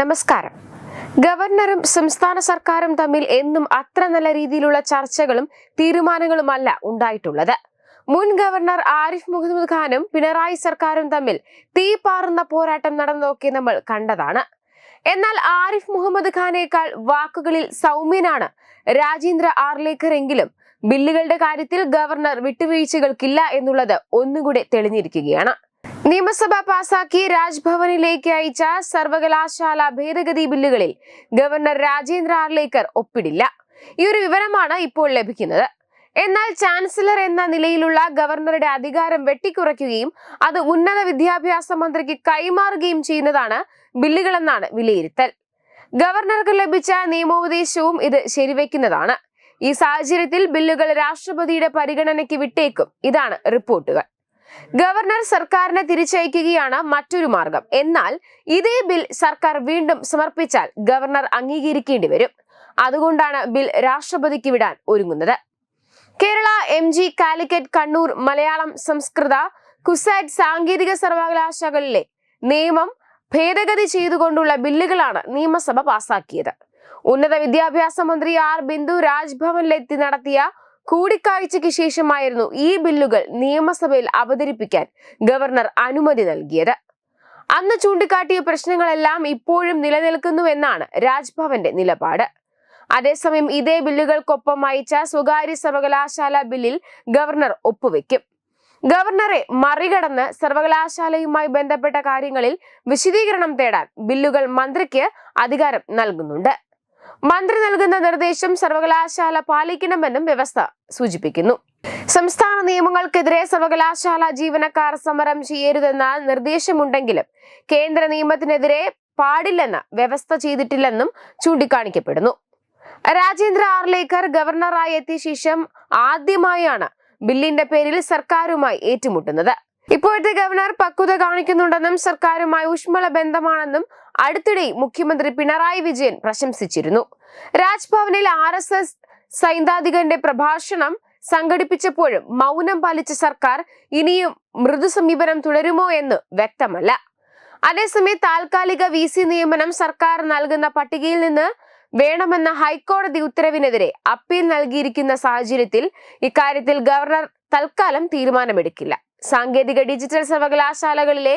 നമസ്കാരം. ഗവർണറും സംസ്ഥാന സർക്കാരും തമ്മിൽ എന്നും അത്ര നല്ല രീതിയിലുള്ള ചർച്ചകളും തീരുമാനങ്ങളുമല്ല ഉണ്ടായിട്ടുള്ളത്. മുൻ ഗവർണർ ആരിഫ് മുഹമ്മദ് ഖാനും പിണറായി സർക്കാരും തമ്മിൽ തീ പാറുന്ന പോരാട്ടം നടന്നതൊക്കെ നമ്മൾ കണ്ടതാണ്. എന്നാൽ ആരിഫ് മുഹമ്മദ് ഖാനേക്കാൾ വാക്കുകളിൽ സൗമ്യനാണ് രാജേന്ദ്ര ആർലേക്കർ എങ്കിലും ബില്ലുകളുടെ കാര്യത്തിൽ ഗവർണർ വിട്ടുവീഴ്ചകൾക്കില്ല എന്നുള്ളത് ഒന്നുകൂടെ തെളിഞ്ഞിരിക്കുകയാണ്. നിയമസഭ പാസാക്കി രാജ്ഭവനിലേക്ക് അയച്ച സർവകലാശാല ഭേദഗതി ബില്ലുകളിൽ ഗവർണർ രാജേന്ദ്ര ആർലേക്കർ ഒപ്പിടില്ല. ഈ ഒരു വിവരമാണ് ഇപ്പോൾ ലഭിക്കുന്നത്. എന്നാൽ ചാൻസലർ എന്ന നിലയിലുള്ള ഗവർണറുടെ അധികാരം വെട്ടിക്കുറയ്ക്കുകയും അത് ഉന്നത വിദ്യാഭ്യാസ മന്ത്രിക്ക് കൈമാറുകയും ചെയ്യുന്നതാണ് ബില്ലുകളെന്നാണ് വിലയിരുത്തൽ. ഗവർണർക്ക് ലഭിച്ച നിയമോപദേശവും ഇത് ശരിവെക്കുന്നതാണ്. ഈ സാഹചര്യത്തിൽ ബില്ലുകൾ രാഷ്ട്രപതിയുടെ പരിഗണനയ്ക്ക് വിട്ടേക്കും. ഇതാണ് റിപ്പോർട്ടുകൾ. ഗവർണർ സർക്കാരിനെ തിരിച്ചയക്കുകയാണ് മറ്റൊരു മാർഗം. എന്നാൽ ഇതേ ബിൽ സർക്കാർ വീണ്ടും സമർപ്പിച്ചാൽ ഗവർണർ അംഗീകരിക്കേണ്ടി വരും. അതുകൊണ്ടാണ് ബിൽ രാഷ്ട്രപതിക്ക് വിടാൻ ഒരുങ്ങുന്നത്. കേരള എം ജി കാലിക്കറ്റ് കണ്ണൂർ മലയാളം സംസ്കൃത കുസാറ്റ് സാങ്കേതിക സർവകലാശാലകളിലെ നിയമം ഭേദഗതി ചെയ്തുകൊണ്ടുള്ള ബില്ലുകളാണ് നിയമസഭ പാസാക്കിയത്. ഉന്നത വിദ്യാഭ്യാസ മന്ത്രി ആർ ബിന്ദു രാജ്ഭവനിലെത്തി നടത്തിയ കൂടിക്കാഴ്ചയ്ക്ക് ശേഷമായിരുന്നു ഈ ബില്ലുകൾ നിയമസഭയിൽ അവതരിപ്പിക്കാൻ ഗവർണർ അനുമതി നൽകിയത്. അന്ന് ചൂണ്ടിക്കാട്ടിയ പ്രശ്നങ്ങളെല്ലാം ഇപ്പോഴും നിലനിൽക്കുന്നുവെന്നാണ് രാജ്ഭവന്റെ നിലപാട്. അതേസമയം ഇതേ ബില്ലുകൾക്കൊപ്പം അയച്ച സ്വകാര്യ സർവകലാശാല ബില്ലിൽ ഗവർണർ ഒപ്പുവെക്കും. ഗവർണറെ മറികടന്ന് സർവകലാശാലയുമായി ബന്ധപ്പെട്ട കാര്യങ്ങളിൽ വിശദീകരണം തേടാൻ ബില്ലുകൾ മന്ത്രിക്ക് അധികാരം നൽകുന്നുണ്ട്. മന്ത്രി നൽകുന്ന നിർദ്ദേശം സർവകലാശാല പാലിക്കണമെന്നും വ്യവസ്ഥ സൂചിപ്പിക്കുന്നു. സംസ്ഥാന നിയമങ്ങൾക്കെതിരെ സർവകലാശാല ജീവനക്കാർ സമരം ചെയ്യരുതെന്ന നിർദ്ദേശമുണ്ടെങ്കിലും കേന്ദ്ര നിയമത്തിനെതിരെ പാടില്ലെന്ന വ്യവസ്ഥ ചെയ്തിട്ടില്ലെന്നും ചൂണ്ടിക്കാണിക്കപ്പെടുന്നു. രാജേന്ദ്ര ആർലേക്കർ ഗവർണറായി എത്തിയ ശേഷം ആദ്യമായാണ് ബില്ലിന്റെ പേരിൽ സർക്കാരുമായി ഏറ്റുമുട്ടുന്നത്. ഇപ്പോഴത്തെ ഗവർണർ പക്വത കാണിക്കുന്നുണ്ടെന്നും സർക്കാരുമായി ഊഷ്മള ബന്ധമാണെന്നും അടുത്തിടെ മുഖ്യമന്ത്രി പിണറായി വിജയൻ പ്രശംസിച്ചിരുന്നു. രാജ്ഭവനിൽ ആർ എസ് എസ് സൈദ്ധാന്തികന്റെ പ്രഭാഷണം സംഘടിപ്പിച്ചപ്പോഴും മൗനം പാലിച്ച സർക്കാർ ഇനിയും മൃദു സമീപനം തുടരുമോ എന്ന് വ്യക്തമല്ല. അതേസമയം താൽക്കാലിക വി സി നിയമനം സർക്കാർ നൽകുന്ന പട്ടികയിൽ നിന്ന് വേണമെന്ന ഹൈക്കോടതി ഉത്തരവിനെതിരെ അപ്പീൽ നൽകിയിരിക്കുന്ന സാഹചര്യത്തിൽ ഇക്കാര്യത്തിൽ ഗവർണർ തൽക്കാലം തീരുമാനമെടുക്കില്ല. സാങ്കേതിക ഡിജിറ്റൽ സർവകലാശാലകളിലെ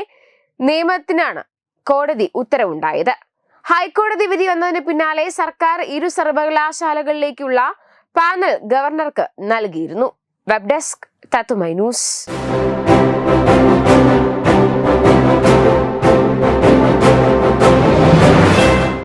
നിയമത്തിനാണ് കോടതി ഉത്തരവുണ്ടായത്. ഹൈക്കോടതി വിധി വന്നതിന് പിന്നാലെ സർക്കാർ ഇരു സർവകലാശാലകളിലേക്കുള്ള പാനൽ ഗവർണർക്ക് നൽകിയിരുന്നു. വെബ് ഡെസ്ക് തത്തുമൈ ന്യൂസ്.